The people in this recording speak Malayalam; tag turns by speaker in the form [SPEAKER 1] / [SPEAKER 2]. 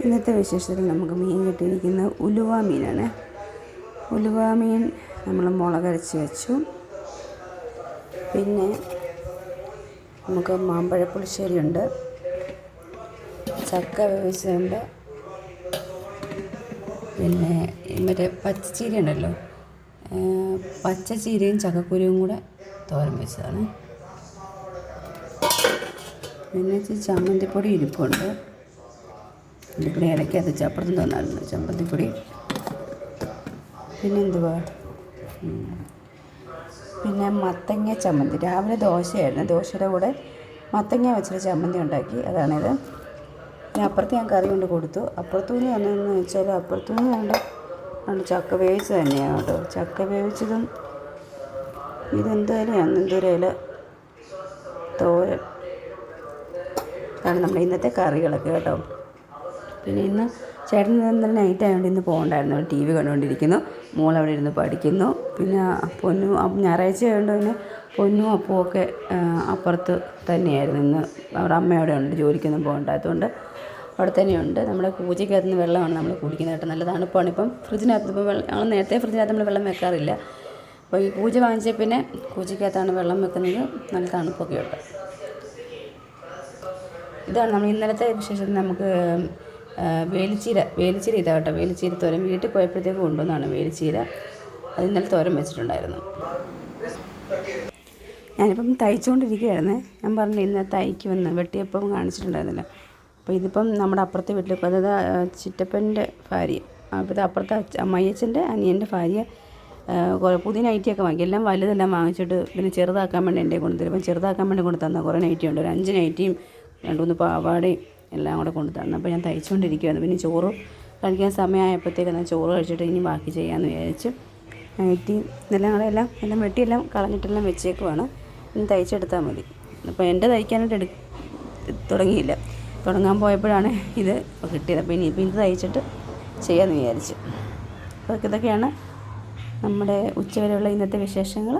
[SPEAKER 1] ഇന്നത്തെ വിശേഷത്തിൽ നമുക്ക് മീൻ കിട്ടിയിരിക്കുന്നത് ഉലുവ മീനാണ്. ഉലുവ മീൻ നമ്മൾ മുളകരച്ച് വെച്ചു. പിന്നെ നമുക്ക് മാമ്പഴ പുളിശ്ശേരിയുണ്ട് ചക്ക വേവിച്ചതുണ്ട്. പിന്നെ മറ്റേ പച്ചച്ചീര ഉണ്ടല്ലോ. പച്ചച്ചീരയും ചക്കക്കുരുവും കൂടെ തോരൻ വെച്ചതാണ്. പിന്നെ ചമ്മന്തിപ്പൊടി ഇരിപ്പുണ്ട്. ചമ്മന്തിപ്പൊടി അത് ചപ്പുറത്തും തന്നായിരുന്നു. ചമ്മന്തിപ്പൊടി പിന്നെ എന്തുവാ? ഉം. പിന്നെ മത്തങ്ങ ചമ്മന്തി. രാവിലെ ദോശയായിരുന്നു. ദോശയുടെ കൂടെ മത്തങ്ങ വെച്ചിട്ട് ചമ്മന്തി ഉണ്ടാക്കി. അതാണിത്. പിന്നെ അപ്പുറത്ത് ഞാൻ കറി കൊണ്ട് കൊടുത്തു. അപ്പുറത്തുനിന്ന് വന്നതെന്ന് വെച്ചാൽ അപ്പുറത്തുനിന്ന് കണ്ട് കണ്ട് ചക്ക വേവിച്ചത് തന്നെയാണ് കേട്ടോ. ചക്ക വേവിച്ചതും ഇതെന്തായാലും എന്തോരം ഇല. തോരൻ. അതാണ് നമ്മുടെ ഇന്നത്തെ കറികളൊക്കെ കേട്ടോ. പിന്നെ ഇന്ന് ചേട്ടൻ ഇന്നലെ നൈറ്റ് ആയതുകൊണ്ട് ഇന്ന് പോകണ്ടായിരുന്നു. T V കണ്ടുകൊണ്ടിരിക്കുന്നു. മോൾ അവിടെ ഇരുന്ന് പഠിക്കുന്നു. പിന്നെ പൊന്നു ഞായറാഴ്ച ആയതുകൊണ്ട് പിന്നെ പൊന്നും അപ്പവും ഒക്കെ അപ്പുറത്ത് തന്നെയായിരുന്നു. ഇന്ന് അവിടെ അമ്മയോടെ ഉണ്ട് ജോലിക്കൊന്നും പോകണ്ടാത്തതുകൊണ്ട് അവിടെ തന്നെയുണ്ട്. നമ്മുടെ പൂജയ്ക്കകത്ത് നിന്ന് വെള്ളമാണ് നമ്മൾ കുടിക്കുന്നത് കേട്ടോ. നല്ല തണുപ്പാണ്. ഇപ്പം ഫ്രിഡ്ജിനകത്ത് ഇപ്പം വെള്ളം ഞങ്ങൾ നേരത്തെ ഫ്രിഡ്ജിനകത്ത് നമ്മൾ വെള്ളം വെക്കാറില്ല. അപ്പോൾ ഈ പൂജ വാങ്ങിച്ച പിന്നെ പൂജയ്ക്കകത്താണ് വെള്ളം വെക്കുന്നത്. നല്ല തണുപ്പൊക്കെ ഉണ്ട്. ഇതാണ് നമ്മൾ ഇന്നലത്തെ വിശേഷം നമുക്ക് വേലിച്ചീര വേലിച്ചീര ഇതാ കേട്ടോ വേലിച്ചീര തോരൻ. വീട്ടിൽ പോയപ്പോഴത്തേക്ക് കൊണ്ടുവന്നാണ് വേലിച്ചീര. അത് ഇന്നലെ തോരൻ വെച്ചിട്ടുണ്ടായിരുന്നു. ഞാനിപ്പം തയ്ച്ചുകൊണ്ടിരിക്കുകയായിരുന്നേ. ഞാൻ പറഞ്ഞു ഇന്ന് തയ്ക്കുമെന്ന്. വെട്ടിയപ്പം കാണിച്ചിട്ടുണ്ടായിരുന്നില്ല. അപ്പോൾ ഇതിപ്പം നമ്മുടെ അപ്പുറത്തെ വീട്ടിൽ അതായത് ചിറ്റപ്പന്റെ ഭാര്യ. അപ്പോൾ ഇത് അപ്പുറത്തെ അമ്മയച്ചന്റെ അനിയന്റെ ഭാര്യ. പുതിയ നൈറ്റിയൊക്കെ വാങ്ങി. എല്ലാം വലുതെല്ലാം വാങ്ങിച്ചിട്ട് പിന്നെ ചെറുതാക്കാൻ വേണ്ടി എന്റെ കൊണ്ടുതരും. അപ്പം ചെറുതാക്കാൻ വേണ്ടി കൊണ്ടു തന്ന കുറേ നൈറ്റി ഉണ്ട് ഒരു അഞ്ച് നൈറ്റിയും രണ്ട് മൂന്ന് പാവാടയും എല്ലാം കൂടെ കൊണ്ട് തന്നു. അപ്പോൾ ഞാൻ തയ്ച്ചുകൊണ്ടിരിക്കുകയായിരുന്നു പിന്നെ ചോറ് കഴിക്കാൻ സമയമായപ്പോഴത്തേക്ക് ഞാൻ ചോറ് കഴിച്ചിട്ട് ഇനി ബാക്കി ചെയ്യാമെന്ന് വിചാരിച്ചു നൈറ്റി ഇതെല്ലാം കൂടെ എല്ലാം എല്ലാം വെട്ടിയെല്ലാം കളഞ്ഞിട്ടെല്ലാം വെച്ചേക്കുവാണ്. ഇനി തയ്ച്ചെടുത്താൽ മതി. അപ്പോൾ എന്റെ തയ്ക്കാനായിട്ട് എടു തുടങ്ങിയില്ല. തുടങ്ങാൻ പോയപ്പോഴാണ് ഇത് കിട്ടിയത്. അപ്പോൾ ഇനിയിപ്പോൾ ഇത് തയ്ച്ചിട്ട് ചെയ്യാമെന്ന് വിചാരിച്ചു. അപ്പോൾ ഇതൊക്കെയാണ് നമ്മുടെ ഉച്ചവരെയുള്ള ഇന്നത്തെ വിശേഷങ്ങൾ.